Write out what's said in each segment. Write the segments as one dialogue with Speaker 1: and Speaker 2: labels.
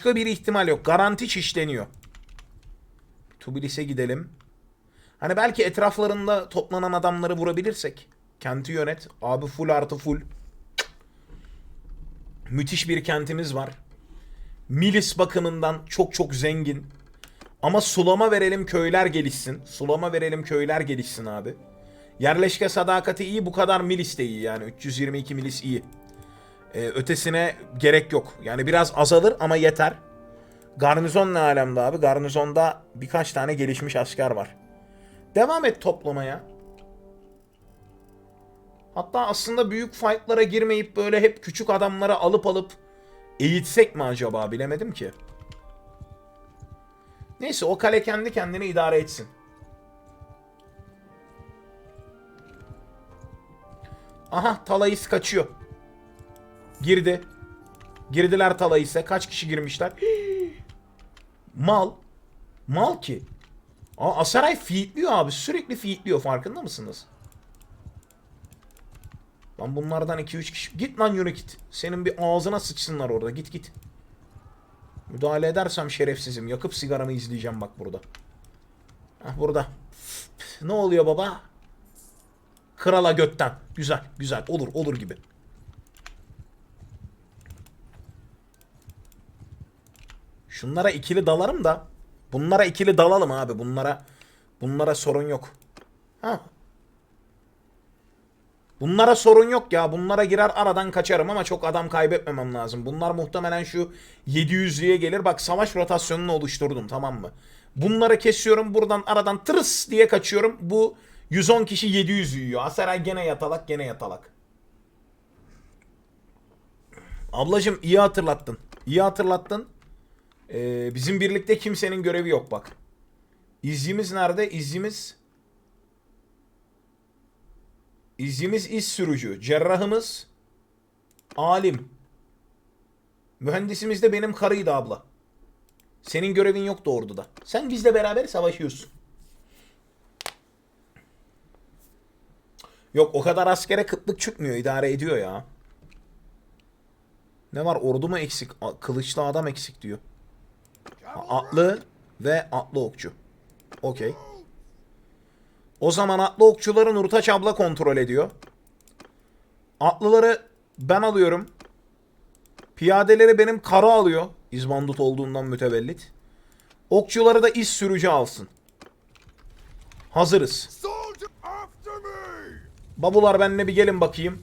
Speaker 1: Başka bir ihtimal yok. Garanti şişleniyor. Tbilis'e gidelim. Hani belki etraflarında toplanan adamları vurabilirsek. Kenti yönet. Abi full artı full. Müthiş bir kentimiz var. Milis bakımından çok çok zengin. Ama sulama verelim köyler gelişsin. Sulama verelim köyler gelişsin abi. Yerleşke sadakati iyi bu kadar milis de iyi yani 322 milis iyi. Ee, ötesine gerek yok. Yani biraz azalır ama yeter. Garnizon ne alemde abi? Garnizonda birkaç tane gelişmiş asker var. Devam et toplamaya. Hatta aslında büyük fightlara girmeyip böyle hep küçük adamları alıp alıp eğitsek mi acaba bilemedim ki. Neyse o kale kendi kendine idare etsin. Aha Talayis kaçıyor. Girdi. Girdiler Talayis'e. Kaç kişi girmişler? Mal. Mal ki. Aa, Asaray fiitliyor abi. Sürekli fiitliyor. Farkında mısınız? Lan bunlardan 2-3 kişi. Git lan yürü git. Senin bir ağzına sıçsınlar orada. Git git. Müdahale edersem şerefsizim. Yakıp sigaramı izleyeceğim bak burada. Hah burada. Ne oluyor baba? Krala götten. Güzel güzel. Olur olur gibi. Şunlara ikili dalarım da. Bunlara ikili dalalım abi. Bunlara bunlara sorun yok. Ha. Bunlara sorun yok ya. Bunlara girer aradan kaçarım ama çok adam kaybetmemem lazım. Bunlar muhtemelen şu 700'lüye gelir. Bak savaş rotasyonunu oluşturdum tamam mı? Bunları kesiyorum. Buradan aradan tırıs diye kaçıyorum. Bu 110 kişi 700 yiyor. Asaray gene yatalak gene yatalak. Ablacım iyi hatırlattın. İyi hatırlattın. Ee, bizim birlikte kimsenin görevi yok bak. İzcimiz nerede? İzcimiz İzcimiz iz sürücü. Cerrahımız alim. Mühendisimiz de benim karıydı abla. Senin görevin yoktu orduda. Sen bizle beraber savaşıyorsun. Yok o kadar askere kıtlık çıkmıyor. idare ediyor ya. Ne var ordu mu eksik? Kılıçlı adam eksik diyor. Atlı ve atlı okçu. Okey. O zaman atlı okçuları Nurtaç abla kontrol ediyor. Atlıları ben alıyorum. Piyadeleri benim karı alıyor. İzbandut olduğundan mütevellit. Okçuları da iz sürücü alsın. Hazırız. Babular benimle bir gelin bakayım.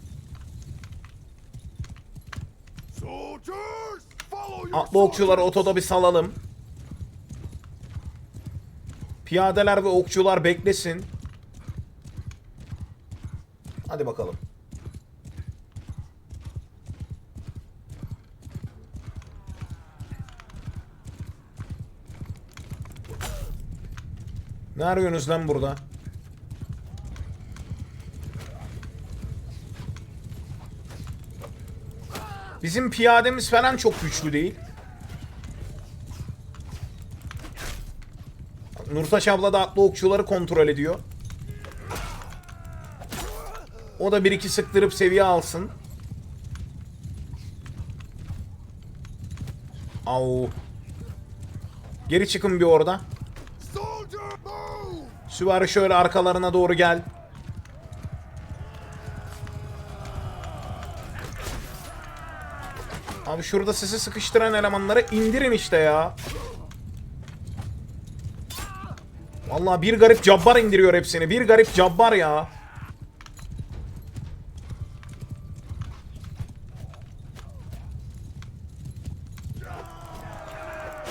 Speaker 1: Atlı okçuları otoda bir salalım. Piyadeler ve okçular beklesin. Hadi bakalım. Ne arıyorsunuz lan burada? Bizim piyademiz falan çok güçlü değil. Nurtaş abla da atlı okçuları kontrol ediyor. O da bir iki sıktırıp seviye alsın. Au. Geri çıkın bir orada. Süvari şöyle arkalarına doğru gel. Abi şurada sizi sıkıştıran elemanları indirin işte ya. Vallahi bir garip cabbar indiriyor hepsini. Bir garip cabbar ya.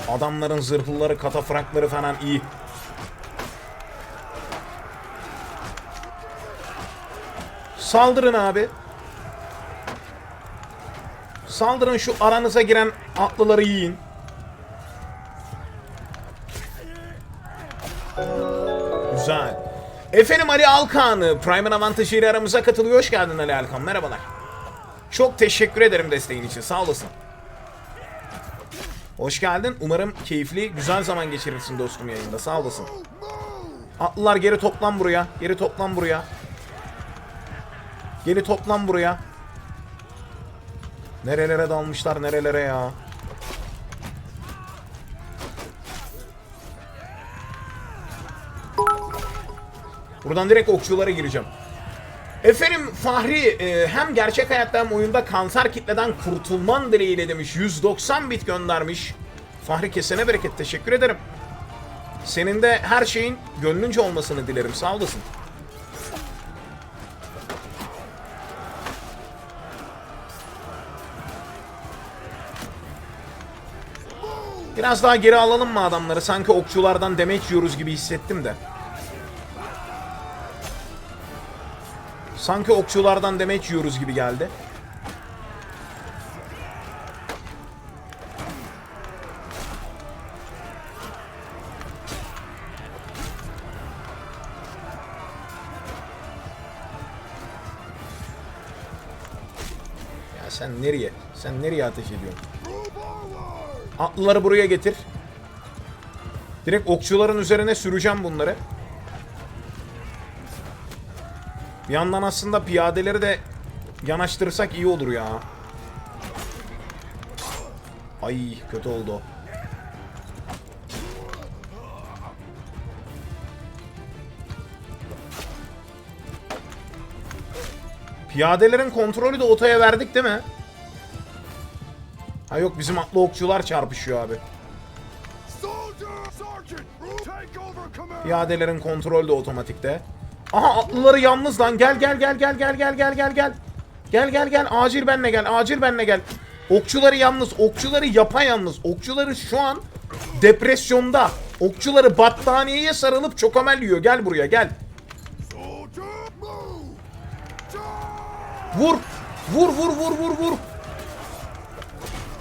Speaker 1: Adamların zırhlıları, katafrakları falan iyi. Saldırın abi. Saldırın şu aranıza giren atlıları yiyin. Efendim Ali Alkan'ı Prime'ın avantajıyla aramıza katılıyor. Hoş geldin Ali Alkan. Merhabalar. Çok teşekkür ederim desteğin için. Sağ olasın. Hoş geldin. Umarım keyifli, güzel zaman geçirirsin dostum yayında. Sağ olasın. Atlılar geri toplan buraya. Geri toplan buraya. Geri toplan buraya. Nerelere dalmışlar nerelere ya. Buradan direkt okçulara gireceğim. Efendim Fahri e, hem gerçek hayatta hem oyunda kanser kitleden kurtulman dileğiyle demiş. 190 bit göndermiş. Fahri kesene bereket teşekkür ederim. Senin de her şeyin gönlünce olmasını dilerim. Sağ olasın. Biraz daha geri alalım mı adamları? Sanki okçulardan demeç yiyoruz gibi hissettim de. Sanki okçulardan demeç yiyoruz gibi geldi. Ya sen nereye? Sen nereye ateş ediyorsun? Atlıları buraya getir. Direkt okçuların üzerine süreceğim bunları. Bir yandan aslında piyadeleri de yanaştırırsak iyi olur ya. Ay kötü oldu. Piyadelerin kontrolü de otaya verdik değil mi? Ha yok bizim atlı okçular çarpışıyor abi. Piyadelerin kontrolü de otomatikte. Aha atlıları yalnız lan. Gel gel gel gel gel gel gel gel gel. Gel gel gel. Acil benle gel. Acil benle gel. Okçuları yalnız. Okçuları yapayalnız. Okçuları şu an depresyonda. Okçuları battaniyeye sarılıp çokomel yiyor. Gel buraya gel. Vur. Vur vur vur vur vur.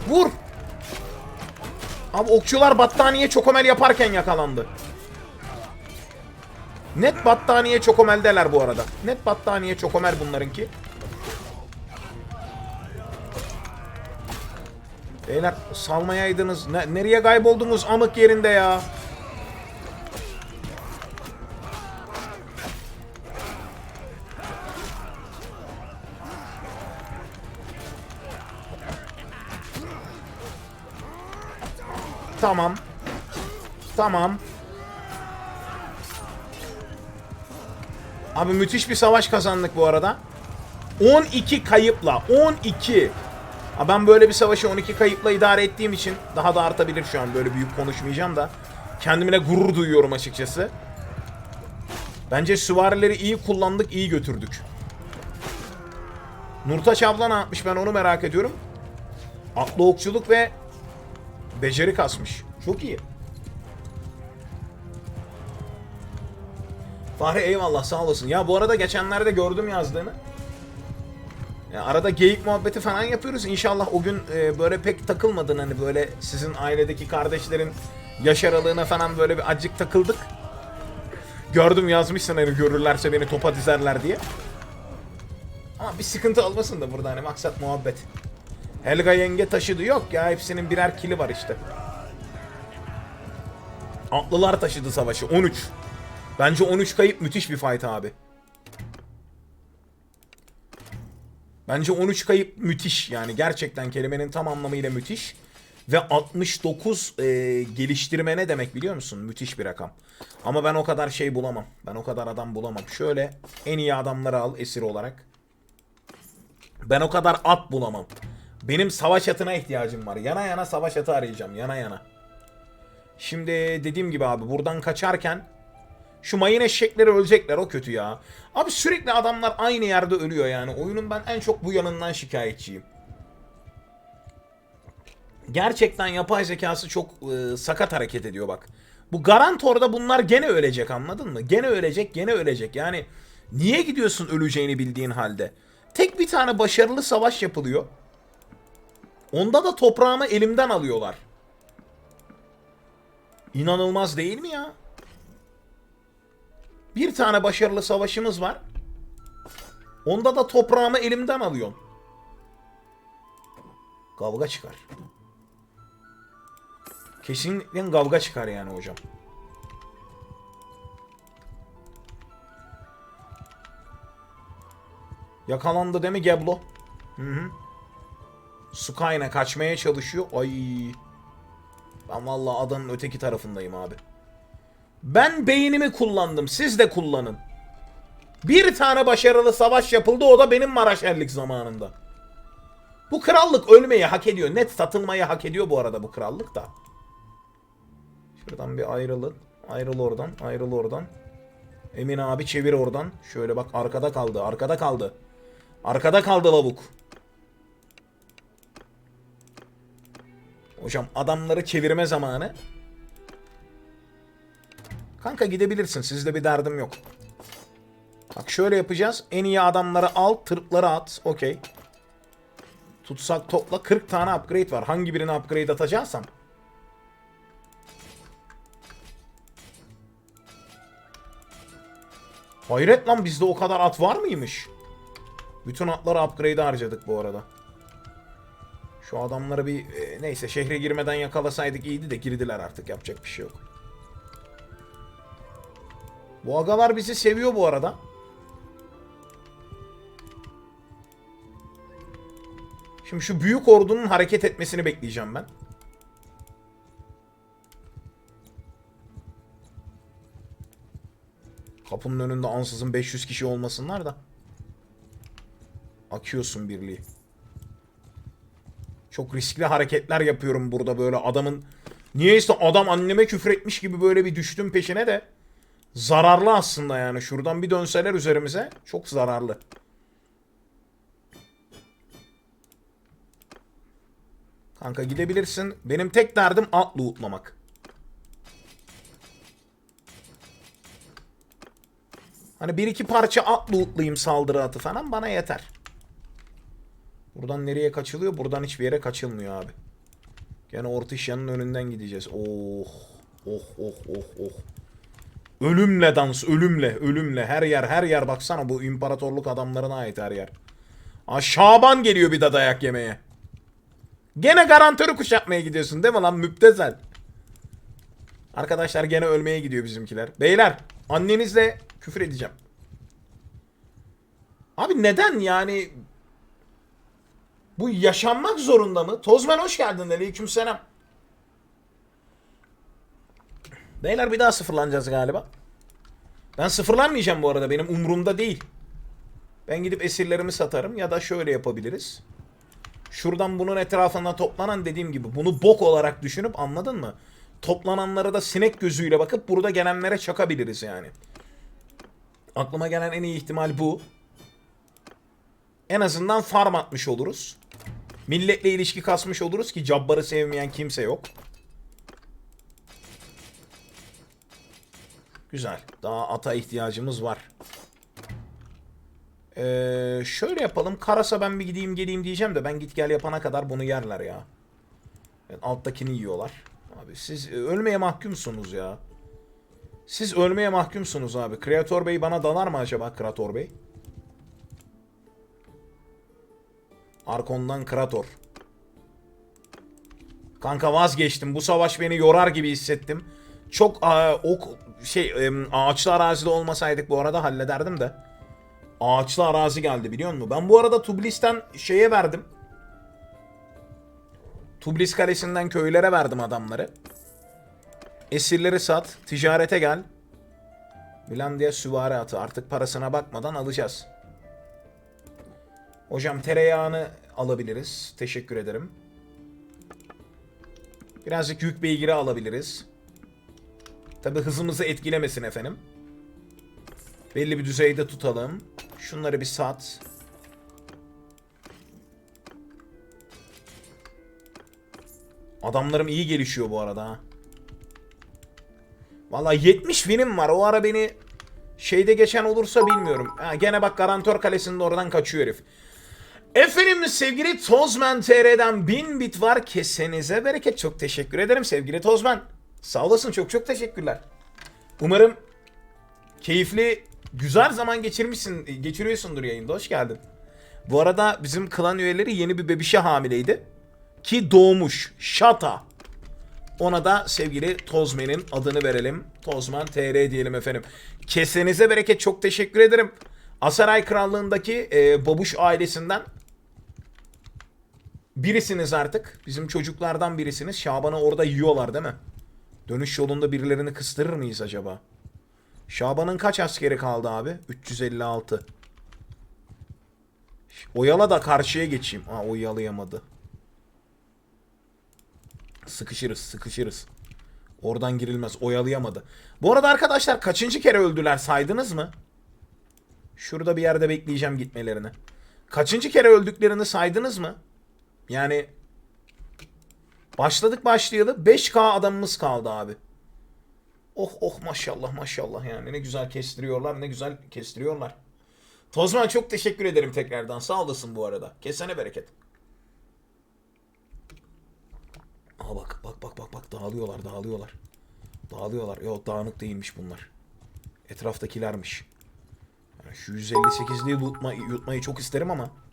Speaker 1: Vur. Abi okçular battaniye çokomel yaparken yakalandı. Net battaniye çokomeldeler bu arada. Net battaniye çokomel bunlarınki. Beyler salmayaydınız. Ne- nereye kayboldunuz amık yerinde ya? Tamam. Tamam. Abi müthiş bir savaş kazandık bu arada. 12 kayıpla. 12. Ha ben böyle bir savaşı 12 kayıpla idare ettiğim için daha da artabilir şu an. Böyle büyük konuşmayacağım da. Kendimle gurur duyuyorum açıkçası. Bence süvarileri iyi kullandık, iyi götürdük. Nurtaç abla ne yapmış ben onu merak ediyorum. Atlı okçuluk ve beceri kasmış. Çok iyi. Fahri eyvallah sağ olasın. Ya bu arada geçenlerde gördüm yazdığını. Ya arada geyik muhabbeti falan yapıyoruz. İnşallah o gün e, böyle pek takılmadın hani böyle sizin ailedeki kardeşlerin yaş aralığına falan böyle bir acık takıldık. Gördüm yazmışsın hani görürlerse beni topa dizerler diye. Ama bir sıkıntı olmasın da burada hani maksat muhabbet. Helga yenge taşıdı yok ya hepsinin birer kili var işte. Atlılar taşıdı savaşı 13. Bence 13 kayıp müthiş bir fight abi. Bence 13 kayıp müthiş yani gerçekten kelimenin tam anlamıyla müthiş. Ve 69 e, geliştirme ne demek biliyor musun? Müthiş bir rakam. Ama ben o kadar şey bulamam. Ben o kadar adam bulamam. Şöyle en iyi adamları al esir olarak. Ben o kadar at bulamam. Benim savaş atına ihtiyacım var. Yana yana savaş atı arayacağım. Yana yana. Şimdi dediğim gibi abi buradan kaçarken şu mayın eşekleri ölecekler o kötü ya. Abi sürekli adamlar aynı yerde ölüyor yani. Oyunun ben en çok bu yanından şikayetçiyim. Gerçekten yapay zekası çok e, sakat hareket ediyor bak. Bu Garantor'da bunlar gene ölecek anladın mı? Gene ölecek, gene ölecek. Yani niye gidiyorsun öleceğini bildiğin halde? Tek bir tane başarılı savaş yapılıyor. Onda da toprağımı elimden alıyorlar. İnanılmaz değil mi ya? Bir tane başarılı savaşımız var. Onda da toprağımı elimden alıyorsun. Kavga çıkar. Kesinlikle kavga çıkar yani hocam. Yakalandı değil mi Geblo? Hı hı. Skyne kaçmaya çalışıyor. Ay. Ben vallahi adanın öteki tarafındayım abi. Ben beynimi kullandım. Siz de kullanın. Bir tane başarılı savaş yapıldı o da benim Maraşerlik zamanında. Bu krallık ölmeyi hak ediyor. Net satılmayı hak ediyor bu arada bu krallık da. Şuradan bir ayrılın. Ayrıl oradan. Ayrıl oradan. Emin abi çevir oradan. Şöyle bak arkada kaldı. Arkada kaldı. Arkada kaldı lavuk. Hocam adamları çevirme zamanı. Kanka gidebilirsin. Sizde bir derdim yok. Bak şöyle yapacağız. En iyi adamları al, tırpları at. Okey. Tutsak topla 40 tane upgrade var. Hangi birini upgrade atacaksam. Hayret lan bizde o kadar at var mıymış? Bütün atları upgrade'e harcadık bu arada. Şu adamları bir e, neyse şehre girmeden yakalasaydık iyiydi de girdiler artık yapacak bir şey yok. Bu agalar bizi seviyor bu arada. Şimdi şu büyük ordunun hareket etmesini bekleyeceğim ben. Kapının önünde ansızın 500 kişi olmasınlar da. Akıyorsun birliği. Çok riskli hareketler yapıyorum burada böyle adamın... Niyeyse adam anneme küfür etmiş gibi böyle bir düştüm peşine de. Zararlı aslında yani. Şuradan bir dönseler üzerimize çok zararlı. Kanka gidebilirsin. Benim tek derdim at lootlamak. Hani bir iki parça at lootlayayım saldırı atı falan bana yeter. Buradan nereye kaçılıyor? Buradan hiçbir yere kaçılmıyor abi. Gene orta yanın önünden gideceğiz. Oh. Oh oh oh oh. Ölümle dans, ölümle, ölümle. Her yer, her yer baksana bu imparatorluk adamlarına ait her yer. Aa, Şaban geliyor bir de dayak yemeye. Gene garantörü kuşatmaya gidiyorsun değil mi lan müptezel? Arkadaşlar gene ölmeye gidiyor bizimkiler. Beyler annenizle küfür edeceğim. Abi neden yani bu yaşanmak zorunda mı? Tozman hoş geldin aleykümselam. Beyler bir daha sıfırlanacağız galiba. Ben sıfırlanmayacağım bu arada. Benim umurumda değil. Ben gidip esirlerimi satarım ya da şöyle yapabiliriz. Şuradan bunun etrafına toplanan dediğim gibi bunu bok olarak düşünüp anladın mı? Toplananlara da sinek gözüyle bakıp burada gelenlere çakabiliriz yani. Aklıma gelen en iyi ihtimal bu. En azından farm atmış oluruz. Milletle ilişki kasmış oluruz ki cabbarı sevmeyen kimse yok. Güzel. Daha ata ihtiyacımız var. Ee, şöyle yapalım. Karasa ben bir gideyim geleyim diyeceğim de ben git gel yapana kadar bunu yerler ya. Yani alttakini yiyorlar. Abi siz e, ölmeye mahkumsunuz ya. Siz ölmeye mahkumsunuz abi. Kreator Bey bana dalar mı acaba Kreator Bey? Arkon'dan Krator. Kanka vazgeçtim. Bu savaş beni yorar gibi hissettim. Çok aa, ok şey ağaçlı arazide olmasaydık bu arada hallederdim de. Ağaçlı arazi geldi biliyor musun? Ben bu arada Tublis'ten şeye verdim. Tublis kalesinden köylere verdim adamları. Esirleri sat, ticarete gel. Milandiya süvari atı. Artık parasına bakmadan alacağız. Hocam tereyağını alabiliriz. Teşekkür ederim. Birazcık yük beygiri alabiliriz. Tabi hızımızı etkilemesin efendim. Belli bir düzeyde tutalım. Şunları bir sat. Adamlarım iyi gelişiyor bu arada. Valla 70 film var. O ara beni şeyde geçen olursa bilmiyorum. Ha, gene bak garantör kalesinde oradan kaçıyor herif. Efendim sevgili Tozman TR'den 1000 bit var. Kesenize bereket. Çok teşekkür ederim sevgili Tozman. Sağ olasın çok çok teşekkürler. Umarım keyifli, güzel zaman geçirmişsin, geçiriyorsundur yayında. Hoş geldin. Bu arada bizim klan üyeleri yeni bir bebişe hamileydi. Ki doğmuş. Şata. Ona da sevgili Tozmen'in adını verelim. Tozman TR diyelim efendim. Kesenize bereket çok teşekkür ederim. Asaray Krallığındaki e, Babuş ailesinden birisiniz artık. Bizim çocuklardan birisiniz. Şaban'ı orada yiyorlar değil mi? Dönüş yolunda birilerini kıstırır mıyız acaba? Şaban'ın kaç askeri kaldı abi? 356. Oyala da karşıya geçeyim. Aa oyalayamadı. Sıkışırız, sıkışırız. Oradan girilmez. Oyalayamadı. Bu arada arkadaşlar kaçıncı kere öldüler saydınız mı? Şurada bir yerde bekleyeceğim gitmelerini. Kaçıncı kere öldüklerini saydınız mı? Yani başladık başlayalı 5K adamımız kaldı abi. Oh oh maşallah maşallah yani ne güzel kestiriyorlar ne güzel kestiriyorlar. Tozman çok teşekkür ederim tekrardan sağ olasın bu arada. Kesene bereket. Aa bak bak bak bak bak dağılıyorlar dağılıyorlar. Dağılıyorlar. Yok dağınık değilmiş bunlar. Etraftakilermiş. Yani şu 158'liği yutma, yutmayı çok isterim ama.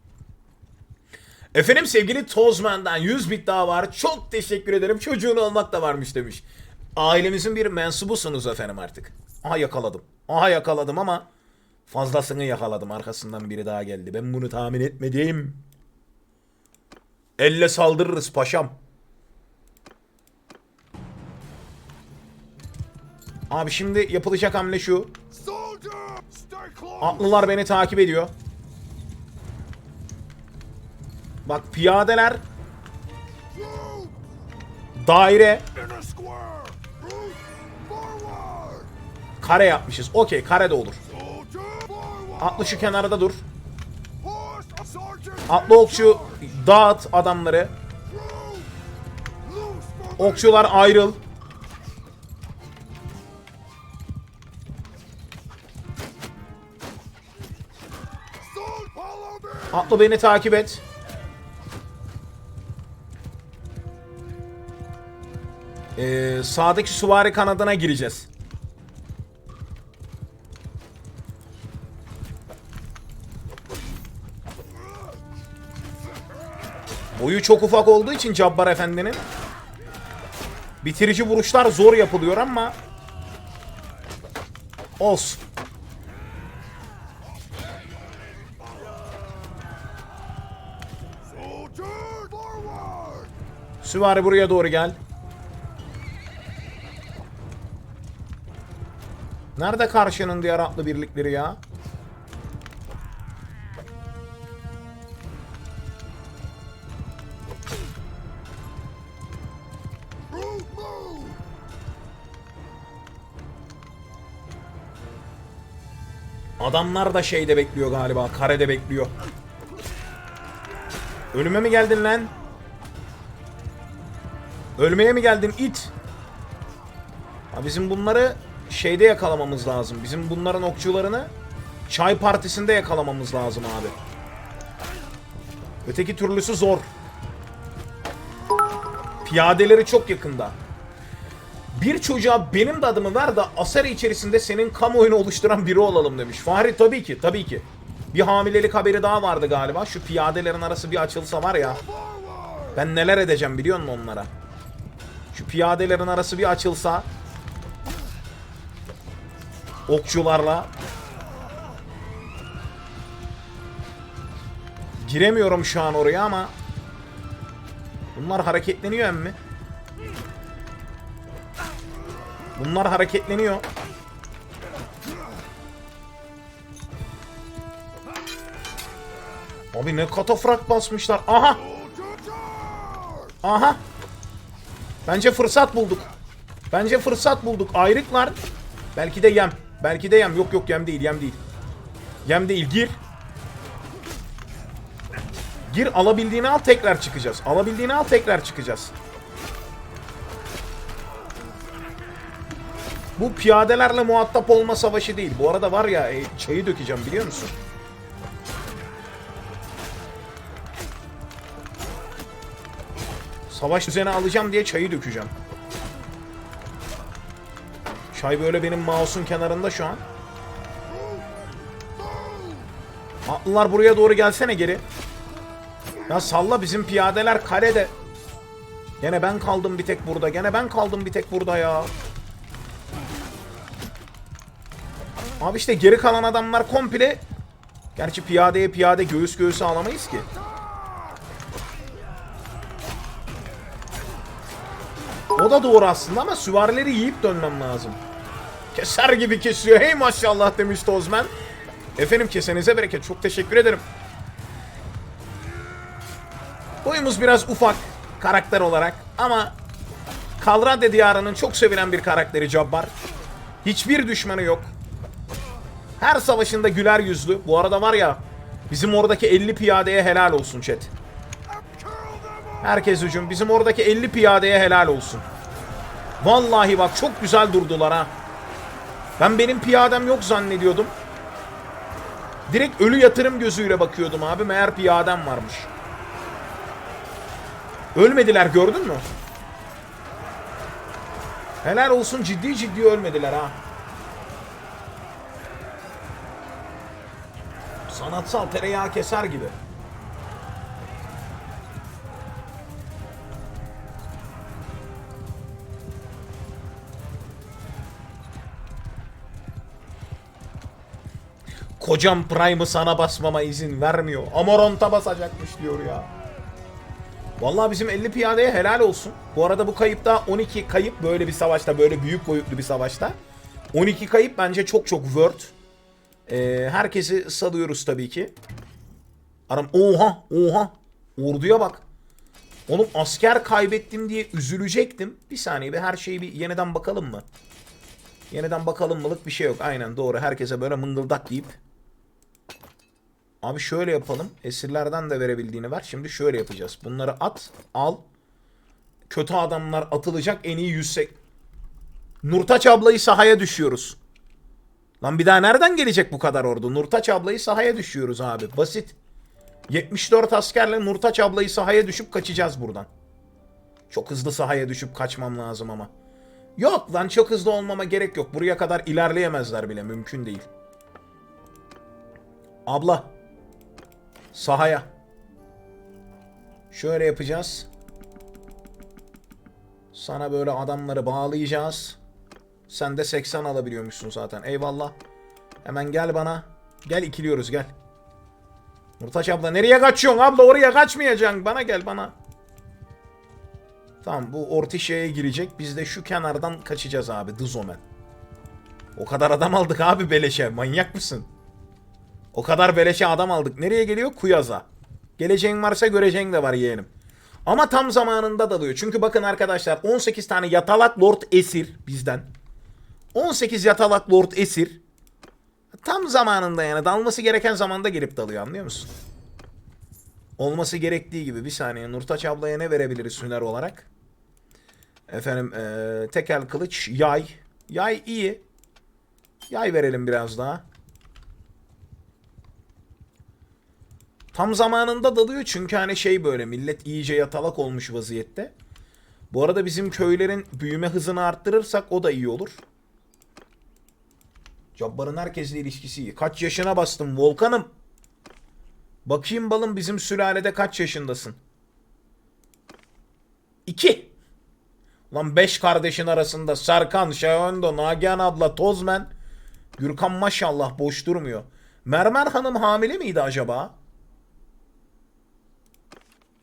Speaker 1: Efendim sevgili Tozman'dan 100 bit daha var. Çok teşekkür ederim. Çocuğun olmak da varmış demiş. Ailemizin bir mensubusunuz efendim artık. Aha yakaladım. Aha yakaladım ama fazlasını yakaladım. Arkasından biri daha geldi. Ben bunu tahmin etmedim. Elle saldırırız paşam. Abi şimdi yapılacak hamle şu. Atlılar beni takip ediyor. Bak piyadeler daire kare yapmışız. Okey kare de olur. Atlı şu kenarda dur. Atlı okçu dağıt adamları. Okçular ayrıl. Atlı beni takip et. Ee, sağdaki süvari kanadına gireceğiz. Boyu çok ufak olduğu için Cabbar Efendi'nin bitirici vuruşlar zor yapılıyor ama olsun. Süvari buraya doğru gel. Nerede karşının diğer atlı birlikleri ya? Adamlar da şeyde bekliyor galiba. Karede bekliyor. Ölüme mi geldin lan? Ölmeye mi geldin it? Ha bizim bunları şeyde yakalamamız lazım. Bizim bunların okçularını çay partisinde yakalamamız lazım abi. Öteki türlüsü zor. Piyadeleri çok yakında. Bir çocuğa benim de adımı ver de Asari içerisinde senin kamuoyunu oluşturan biri olalım demiş. Fahri tabii ki tabii ki. Bir hamilelik haberi daha vardı galiba. Şu piyadelerin arası bir açılsa var ya. Ben neler edeceğim biliyor musun onlara? Şu piyadelerin arası bir açılsa. Okçularla. Giremiyorum şu an oraya ama. Bunlar hareketleniyor emmi. Bunlar hareketleniyor. Abi ne katafrak basmışlar. Aha! Aha. Bence fırsat bulduk. Bence fırsat bulduk. Ayrıklar. Belki de yem. Belki de yem. Yok yok yem değil yem değil. Yem değil gir. Gir alabildiğini al tekrar çıkacağız. Alabildiğini al tekrar çıkacağız. Bu piyadelerle muhatap olma savaşı değil. Bu arada var ya e, çayı dökeceğim biliyor musun? Savaş düzeni alacağım diye çayı dökeceğim. Çay böyle benim mouse'un kenarında şu an. Atlılar buraya doğru gelsene geri. Ya salla bizim piyadeler karede. Gene ben kaldım bir tek burada. Gene ben kaldım bir tek burada ya. Abi işte geri kalan adamlar komple Gerçi piyadeye piyade göğüs göğüse alamayız ki. O da doğru aslında ama süvarileri yiyip dönmem lazım. Keser gibi kesiyor. Hey maşallah demiş Tozman. Efendim kesenize bereket. Çok teşekkür ederim. Boyumuz biraz ufak karakter olarak ama Kalrade diyarının çok sevilen bir karakteri Cabbar. Hiçbir düşmanı yok. Her savaşında güler yüzlü. Bu arada var ya bizim oradaki 50 piyadeye helal olsun chat. Herkes hücum. Bizim oradaki 50 piyadeye helal olsun. Vallahi bak çok güzel durdular ha. Ben benim piyadem yok zannediyordum. Direkt ölü yatırım gözüyle bakıyordum abi. Meğer piyadem varmış. Ölmediler gördün mü? Helal olsun ciddi ciddi ölmediler ha. Sanatsal tereyağı keser gibi. Kocam Prime'ı sana basmama izin vermiyor. Amoronta basacakmış diyor ya. Vallahi bizim 50 piyadeye helal olsun. Bu arada bu kayıpta 12 kayıp böyle bir savaşta, böyle büyük boyutlu bir savaşta. 12 kayıp bence çok çok word. Ee, herkesi salıyoruz tabii ki. Aram oha oha. Orduya bak. Oğlum asker kaybettim diye üzülecektim. Bir saniye bir her şeyi bir yeniden bakalım mı? Yeniden bakalım mılık bir şey yok. Aynen doğru. Herkese böyle mıngıldak deyip. Abi şöyle yapalım. Esirlerden de verebildiğini ver. Şimdi şöyle yapacağız. Bunları at, al. Kötü adamlar atılacak. En iyi yüksek. Nurtaç ablayı sahaya düşüyoruz. Lan bir daha nereden gelecek bu kadar ordu? Nurtaç ablayı sahaya düşüyoruz abi. Basit. 74 askerle Nurtaç ablayı sahaya düşüp kaçacağız buradan. Çok hızlı sahaya düşüp kaçmam lazım ama. Yok lan çok hızlı olmama gerek yok. Buraya kadar ilerleyemezler bile. Mümkün değil. Abla. Sahaya. Şöyle yapacağız. Sana böyle adamları bağlayacağız. Sen de 80 alabiliyormuşsun zaten. Eyvallah. Hemen gel bana. Gel ikiliyoruz gel. Murtaç abla nereye kaçıyorsun abla oraya kaçmayacaksın. Bana gel bana. Tamam bu Ortişe'ye girecek. Biz de şu kenardan kaçacağız abi. Dızomen. O kadar adam aldık abi beleşe. Manyak mısın? O kadar beleşe adam aldık. Nereye geliyor? Kuyaz'a. Geleceğin varsa göreceğin de var yeğenim. Ama tam zamanında dalıyor. Çünkü bakın arkadaşlar 18 tane yatalak lord esir bizden. 18 yatalak lord esir. Tam zamanında yani dalması gereken zamanda gelip dalıyor anlıyor musun? Olması gerektiği gibi bir saniye Nurtaç ablaya ne verebiliriz hüner olarak? Efendim eee tekel kılıç yay. Yay iyi. Yay verelim biraz daha. Tam zamanında dalıyor çünkü hani şey böyle millet iyice yatalak olmuş vaziyette. Bu arada bizim köylerin büyüme hızını arttırırsak o da iyi olur. Cabbar'ın herkesle ilişkisi iyi. Kaç yaşına bastın Volkan'ım? Bakayım balım bizim sülalede kaç yaşındasın? İki. Lan beş kardeşin arasında Serkan, Şahondo, Nagihan abla, Tozmen. Gürkan maşallah boş durmuyor. Mermer Hanım hamile miydi acaba?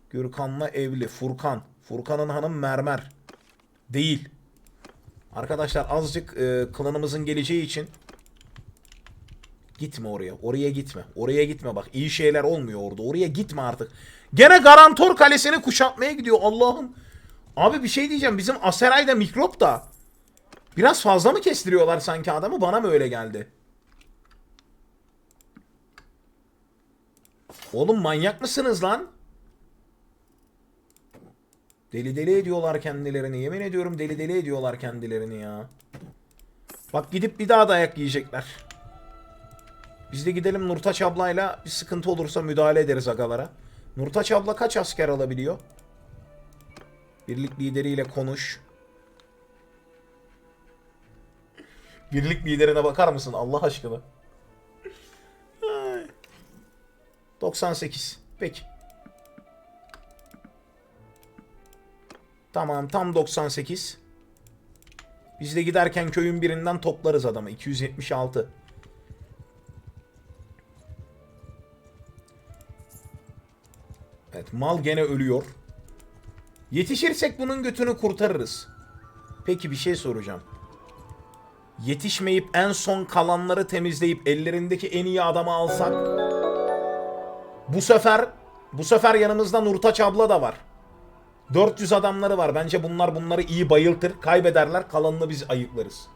Speaker 1: Gürkan'la evli. Furkan. Furkan'ın hanım Mermer. Değil. Arkadaşlar azıcık e, klanımızın geleceği için Gitme oraya. Oraya gitme. Oraya gitme bak. iyi şeyler olmuyor orada. Oraya gitme artık. Gene Garantor Kalesi'ni kuşatmaya gidiyor. Allah'ım. Abi bir şey diyeceğim. Bizim Aseray'da mikrop da biraz fazla mı kestiriyorlar sanki adamı? Bana mı öyle geldi? Oğlum manyak mısınız lan? Deli deli ediyorlar kendilerini. Yemin ediyorum deli deli ediyorlar kendilerini ya. Bak gidip bir daha dayak yiyecekler. Biz de gidelim Nurtaç ablayla bir sıkıntı olursa müdahale ederiz agalara. Nurtaç abla kaç asker alabiliyor? Birlik lideriyle konuş. Birlik liderine bakar mısın Allah aşkına? Ay. 98. Peki. Tamam tam 98. Biz de giderken köyün birinden toplarız adamı. 276. Evet mal gene ölüyor. Yetişirsek bunun götünü kurtarırız. Peki bir şey soracağım. yetişmeyip en son kalanları temizleyip ellerindeki en iyi adamı alsak bu sefer bu sefer yanımızda Nurtaç abla da var. 400 adamları var. Bence bunlar bunları iyi bayıltır. Kaybederler. Kalanını biz ayıklarız.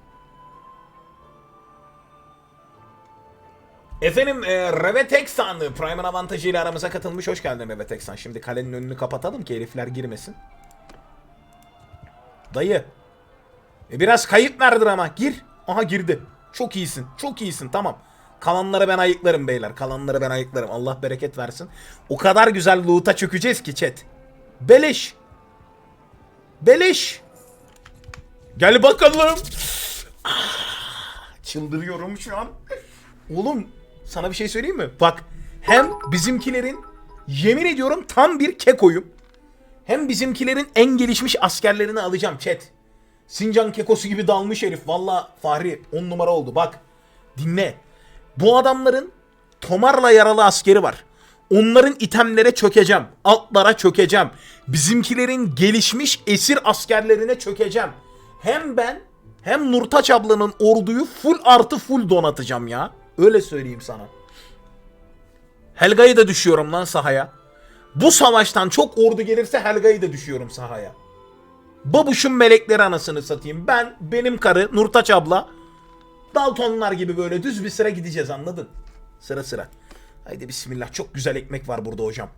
Speaker 1: Efendim e, Revetexan Prime'ın avantajıyla aramıza katılmış. Hoş geldin Revetexan. Şimdi kalenin önünü kapatalım ki herifler girmesin. Dayı. E, biraz kayıp verdir ama. Gir. Aha girdi. Çok iyisin. Çok iyisin. Tamam. Kalanları ben ayıklarım beyler. Kalanları ben ayıklarım. Allah bereket versin. O kadar güzel loot'a çökeceğiz ki chat. Beleş. Beleş. Gel bakalım. Çıldırıyorum şu an. Oğlum sana bir şey söyleyeyim mi? Bak hem bizimkilerin yemin ediyorum tam bir kekoyum. Hem bizimkilerin en gelişmiş askerlerini alacağım chat. Sincan kekosu gibi dalmış herif. Valla Fahri 10 numara oldu. Bak dinle. Bu adamların tomarla yaralı askeri var. Onların itemlere çökeceğim. Altlara çökeceğim. Bizimkilerin gelişmiş esir askerlerine çökeceğim. Hem ben hem Nurtaç ablanın orduyu full artı full donatacağım ya. Öyle söyleyeyim sana. Helga'yı da düşüyorum lan sahaya. Bu savaştan çok ordu gelirse Helga'yı da düşüyorum sahaya. Babuş'un melekleri anasını satayım. Ben, benim karı, Nurtaç abla, Daltonlar gibi böyle düz bir sıra gideceğiz anladın? Sıra sıra. Haydi bismillah çok güzel ekmek var burada hocam.